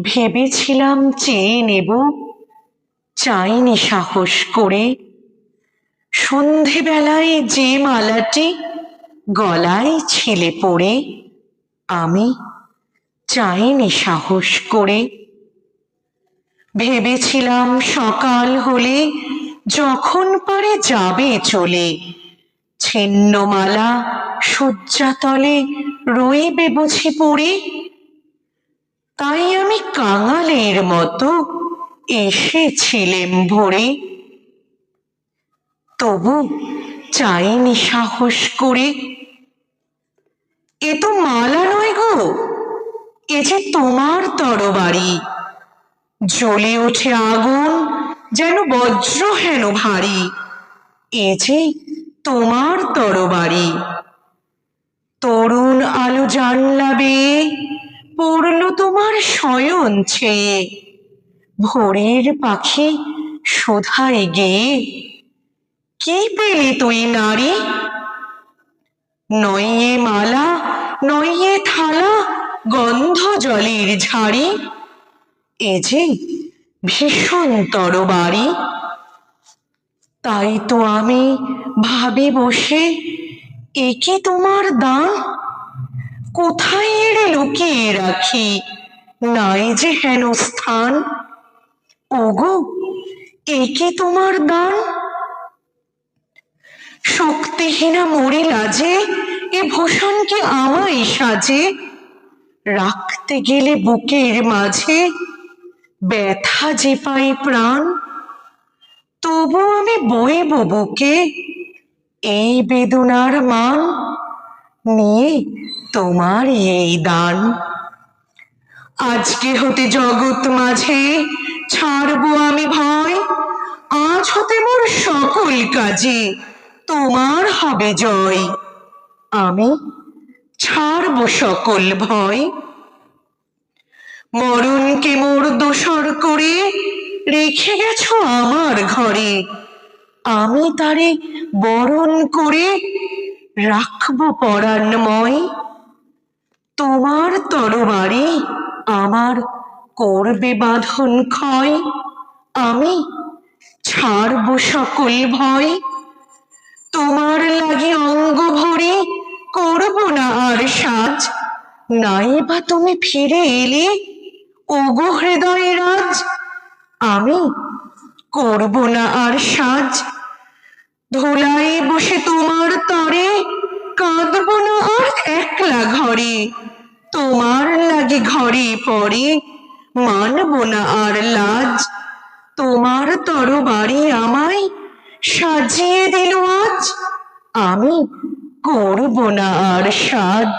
ভেবেছিলাম চেয়ে নেব, চাইনি সাহস করে। সন্ধেবেলায় যে মালাটি গলায় ছিলে পড়ে, আমি চাইনি সাহস করে। ভেবেছিলাম সকাল হলে যখন পারে যাবে চলে, ছিন্নমালা শয্যাতলে রইবে বুঝি পড়ে। তাই আমি কাঙালের মতো এসেছিলেম ভোরে। তবু চাইনি সাহস করে। এ তো মালা নয় গো, এ যে তোমার তরবারি। জ্বলে ওঠে আগুন, যেন বজ্র হেন ভারী। এ যে তোমার তরবারি। তরুণ আলো জানলাবে পড়ল তোমার শয়ন ছেয়ে ভোরের পাখি শোধায় গেয়ে কি পেলি তুই নারী? নইয়ে মালা, নইয়ে থালা, গন্ধ জলের ঝাড়ি। এ যে ভীষণ তরবারি। তাই তো আমি ভাবি বসে, এ কি তোমার দান কোথায় এড়ে লুকিয়ে রাখি? নাই যে হেন স্থান। ওগো, এ কি তোমার দান? শক্তিহীনা মরি লাজে, এ ভূষণ কি আমায় সাজে? রাখতে গেলে বুকের মাঝে ব্যথা যে পাই প্রাণ। তবু আমি বইব বুকে, এই বেদনার মান। নিয়ে তোমার এই দান। আজকে হতে জগৎ মাঝে ছাড়বো আমি ভয়। আজ হতে মোর সকল কাজে তোমার হবে জয়। আমি ছাড়বো সকল ভয়। মরণকে মোর দোসর করে রেখে গেছো আমার ঘরে। আমি তারে বরণ করে রাখব পরাণময়। তোমার তরবারি আমার করবে বাঁধন ক্ষয়। আমি ছাড়বো সকল ভয়। তোমার লাগে অঙ্গ ভরে করব না আর সাজ। নাই বা তুমি ফিরে এলে, ওগো হৃদয় রাজ। আমি করব না আর সাজ। ধোলায় বসে তোমার তরে কাঁদব আর একলা ঘরে, তোমার লাগে ঘরে পরে মানব না আর লাজ। তোমার তরবারি আমায় সাজিয়ে দিল আজ, আমি করব না আর সাজ।